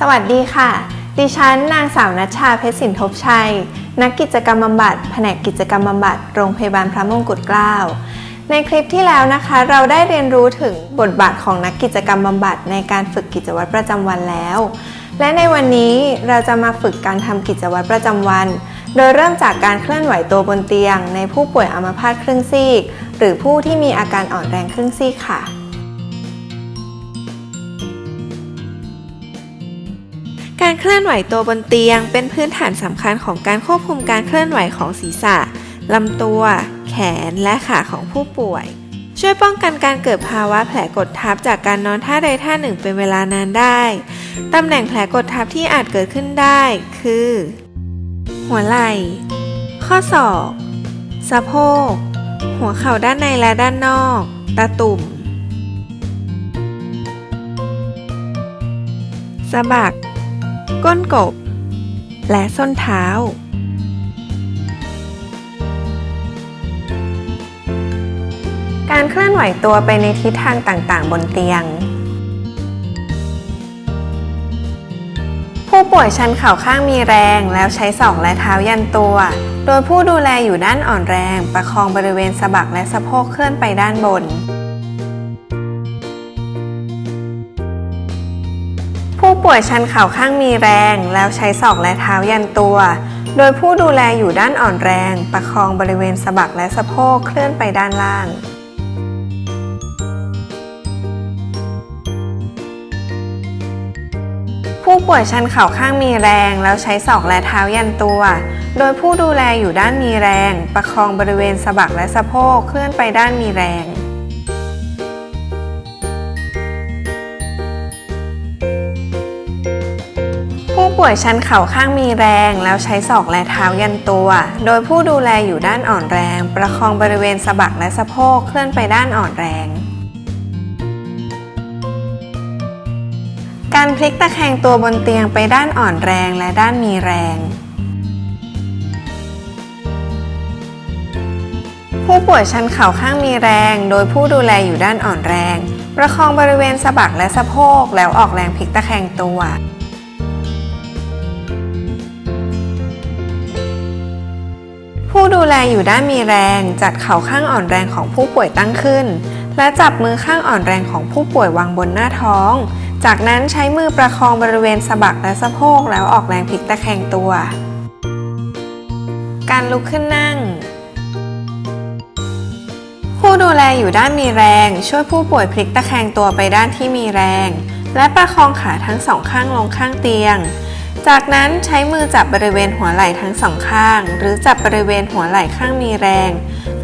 สวัสดีค่ะ ดิฉันนางสาวนัชชาเพชรสินทบชัย นักกิจกรรมบำบัด แผนกกิจกรรมบำบัด โรงพยาบาลพระมงกุฎเกล้า ในคลิปที่แล้วนะคะ เราได้เรียนรู้ถึงบทบาทของนักกิจกรรมบำบัดในการฝึกกิจวัตรประจำวันแล้ว และในวันนี้เราจะมาฝึกการทำกิจวัตรประจำวัน โดยเริ่มจากการเคลื่อนไหวตัวบนเตียง ในผู้ป่วยอัมพาตครึ่งซีก หรือผู้ที่มีอาการอ่อนแรงครึ่งซีกค่ะ การเคลื่อนไหวตัวบนเตียง เป็นพื้นฐานสำคัญของการควบคุมการเคลื่อนไหวของศีรษะลำตัว แขนและขาของผู้ป่วย ช่วยป้องกันการเกิดภาวะแผลกดทับจากการนอนท่าใดท่าหนึ่งเป็นเวลานานได้ ตำแหน่งแผลกดทับที่อาจเกิดขึ้นได้ คือ หัวไหล่ ข้อศอกสะโพก หัวเข่าด้านในและด้านนอก ตาตุ่มสะบัก ก้นกบ และส้นเท้า การเคลื่อนไหวตัวไปในทิศทางต่างๆ บนเตียง ผู้ป่วยชันเข่าข้างมีแรงแล้วใช้ศอกและเท้ายันตัว โดยผู้ดูแลอยู่ด้านอ่อนแรง ประคองบริเวณสะบักและสะโพกเคลื่อนไปด้านบน ป่วยชันเข่าข้างมีแรง แล้วใช้ศอกและเท้ายันตัว โดยผู้ดูแลอยู่ด้านอ่อนแรง ประคองบริเวณสะบักและสะโพกเคลื่อนไปด้านล่างผู้ป่วยชันเข่าข้างมีแรง แล้วใช้ศอกและเท้ายันตัว โดยผู้ดูแลอยู่ด้านมีแรง ประคองบริเวณสะบักและสะโพกเคลื่อนไปด้านมีแรง ป่วยชันเข่าข้างมีแรง แล้วใช้ศอกและเท้ายันตัว โดยผู้ดูแลอยู่ด้านอ่อนแรง ประคองบริเวณสะบักและสะโพกเคลื่อนไปด้านอ่อนแรง การพลิกตะแคงตัวบนเตียงไปด้านอ่อนแรงและด้านมีแรงผู้ป่วยชันเข่าข้างมีแรง โดยผู้ดูแลอยู่ด้านอ่อนแรง ประคองบริเวณสะบักและสะโพกแล้วออกแรงพลิกตะแคงตัว ดูแลอยู่ได้มีแรง จัดเข่าข้างอ่อนแรงของผู้ป่วยตั้งขึ้น และจับมือข้างอ่อนแรงของผู้ป่วยวางบนหน้าท้อง จากนั้นใช้มือประคองบริเวณสะบักและสะโพกแล้วออกแรงพลิกตะแคงตัว การลุกขึ้นนั่ง ผู้ดูแลอยู่ด้านมีแรง ช่วยผู้ป่วยพลิกตะแคงตัวไปด้านที่มีแรง และประคองขาทั้งสองข้างลงข้างเตียง จากนั้นใช้มือจับบริเวณหัวไหล่ทั้งสองข้าง หรือจับบริเวณหัวไหล่ข้างมีแรง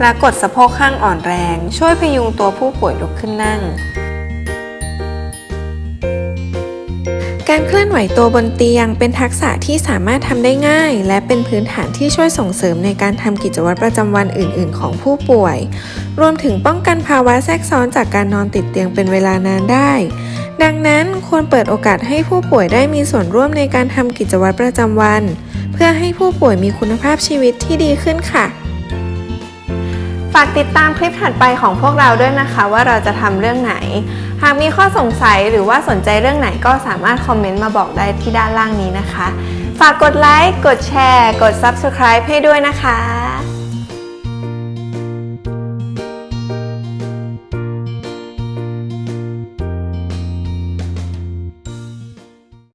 และกดสะโพกข้างอ่อนแรง ช่วยพยุงตัวผู้ป่วยลุกขึ้นนั่ง การเคลื่อนไหวตัวบนเตียงเป็นทักษะที่สามารถทำได้ง่าย และเป็นพื้นฐานที่ช่วยส่งเสริมในการทำกิจวัตรประจำวันอื่น ๆ ของผู้ป่วย รวมถึงป้องกันภาวะแทรกซ้อนจากการนอนติดเตียงเป็นเวลานานได้ ดังนั้นควรเปิดโอกาสให้ผู้ป่วยได้มีส่วนร่วมในการทำกิจวัตรประจำวัน เพื่อให้ผู้ป่วยมีคุณภาพชีวิตที่ดีขึ้นค่ะ ฝากติดตามคลิปถัดไปของพวกเราด้วยนะคะว่าเราจะทำเรื่องไหน หากมีข้อสงสัยหรือว่าสนใจเรื่องไหนก็สามารถคอมเมนต์มาบอกได้ที่ด้านล่างนี้นะคะ ฝากกดไลค์ กดแชร์ กด Subscribe ให้ด้วยนะคะ